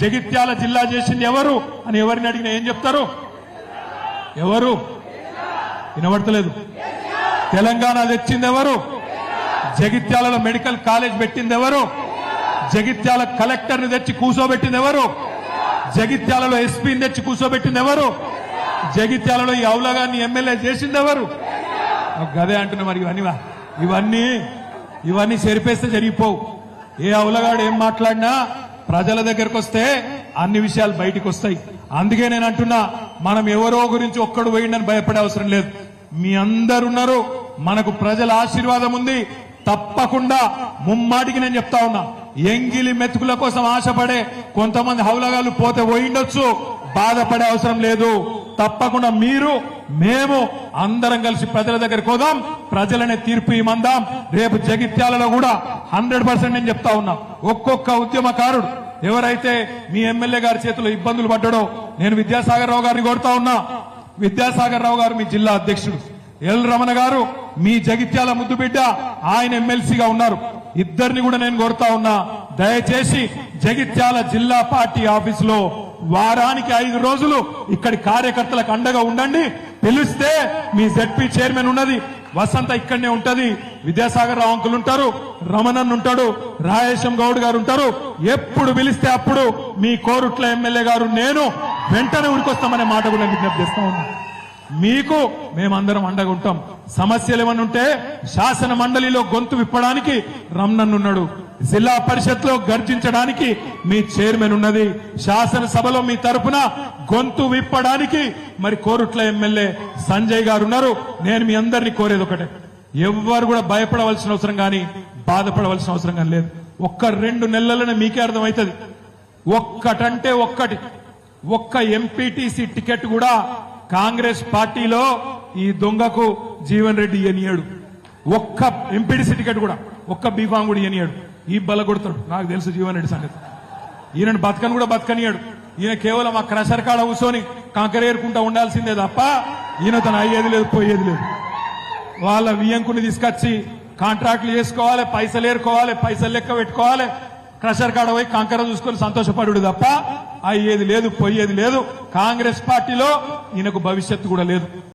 జగిత్యాల జిల్లా చేసింది ఎవరు అని ఎవరిని అడిగినా ఏం చెప్తారు? ఎవరు? వినబడతలేదు. తెలంగాణ తెచ్చింది ఎవరు? జగిత్యాలలో మెడికల్ కాలేజ్ పెట్టింది ఎవరు? జగిత్యాల కలెక్టర్ని తెచ్చి కూర్చోబెట్టింది ఎవరు? జగిత్యాలలో ఎస్పీని తెచ్చి కూర్చోబెట్టింది ఎవరు? జగిత్యాలలో ఈ అవులగాన్ని ఎమ్మెల్యే చేసింది ఎవరు? గదే అంటున్నా మరి ఇవన్నీ ఇవన్నీ ఇవన్నీ సరిపేస్తే జరిగిపోవు. ఏ అవులగాడు ఏం మాట్లాడినా ప్రజల దగ్గరకు వస్తే అన్ని విషయాలు బయటకు వస్తాయి. అందుకే నేను అంటున్నా మనం ఎవరో గురించి ఒక్కడు పోయిండని భయపడే అవసరం లేదు. మీ అందరున్నారు మనకు ప్రజల ఆశీర్వాదం ఉంది. తప్పకుండా ముమ్మాటికి నేను చెప్తా ఉన్నా ఎంగిలి మెతుకుల కోసం ఆశపడే కొంతమంది హౌలగాళ్ళు పోతే పోయిండొచ్చు బాధపడే అవసరం లేదు. తప్పకుండా మీరు మేము అందరం కలిసి ప్రజల దగ్గరికి పోదాం ప్రజలనే తీర్పు ఇమ్మందాం రేపు జగిత్యాలలో కూడా హండ్రెడ్ పర్సెంట్ నేను చెప్తా ఉన్నా. ఒక్కొక్క ఉద్యమకారుడు ఎవరైతే మీ ఎమ్మెల్యే గారి చేతిలో ఇబ్బందులు పడ్డాడో నేను విద్యాసాగర్ రావు గారిని కోరుతా ఉన్నా. విద్యాసాగర్ రావు గారు మీ జిల్లా అధ్యక్షుడు. ఎల్ రమణ గారు మీ జగిత్యాల ముద్దు బిడ్డ ఆయన ఎమ్మెల్సీగా ఉన్నారు. ఇద్దరిని కూడా నేను కోరుతా ఉన్నా. దయచేసి జగిత్యాల జిల్లా పార్టీ ఆఫీసులో వారానికి ఐదు రోజులు ఇక్కడి కార్యకర్తలకు అండగా ఉండండి. పిలిస్తే మీ జెడ్పీ చైర్మన్ ఉన్నది. వసంత ఇక్కడనే ఉంటది. విద్యాసాగర్ రావు అంకులు ఉంటారు. రమణన్ ఉంటాడు. రాయేశం గౌడ్ గారు ఉంటారు. ఎప్పుడు పిలిస్తే అప్పుడు మీ కోరుట్ల ఎమ్మెల్యే గారు నేను వెంటనే ఉడికొస్తామనే మాట కూడా విజ్ఞప్తి చేస్తా ఉన్నాను మీకు మేమందరం అండగా ఉంటాం. సమస్యలు ఏమన్నా ఉంటే శాసన మండలిలో గొంతు విప్పడానికి రమణన్ ఉన్నాడు. జిల్లా పరిషత్లో గర్జించడానికి మీ చైర్మన్ ఉన్నది. శాసనసభలో మీ తరపున గొంతు విప్పడానికి మరి కోరుట్ల ఎమ్మెల్యే సంజయ్ గారు ఉన్నారు. నేను మీ అందరినీ కోరేది ఒకటే. ఎవ్వరు కూడా భయపడవలసిన అవసరం కానీ బాధపడవలసిన అవసరం కానీ లేదు. ఒక్క రెండు నెలలనే మీకే అర్థమవుతుంది. ఒక్కటంటే ఒక్కటి. ఒక్క ఎంపీటీసీ టికెట్ కూడా కాంగ్రెస్ పార్టీలో ఈ దొంగకు జీవన్ రెడ్డి ఇయనియాడు ఒక్క ఎంపీటీసీ టికెట్ కూడా ఒక్క బీఫామ్ కూడా ఇయనియాడు ఈ బలగొడతాడు నాకు తెలుసు జీవనరెడ్డి సంగతి. ఈయనను బతకని కూడా బతకనియాడు ఈయన కేవలం ఆ క్రషర్ కాడ కూర్చొని కంకరేరుకుంటా ఉండాల్సిందే తప్ప ఈయన తను అయ్యేది లేదు పోయేది లేదు. వాళ్ళ వియ్యంకుని తీసుకొచ్చి కాంట్రాక్ట్లు చేసుకోవాలి పైసలు ఏరుకోవాలి పైసలు లెక్క పెట్టుకోవాలి. క్రషర్ కాడ పోయి కంకర చూసుకొని సంతోషపడు తప్ప అయ్యేది లేదు పోయేది లేదు. కాంగ్రెస్ పార్టీలో ఈయనకు భవిష్యత్తు కూడా లేదు.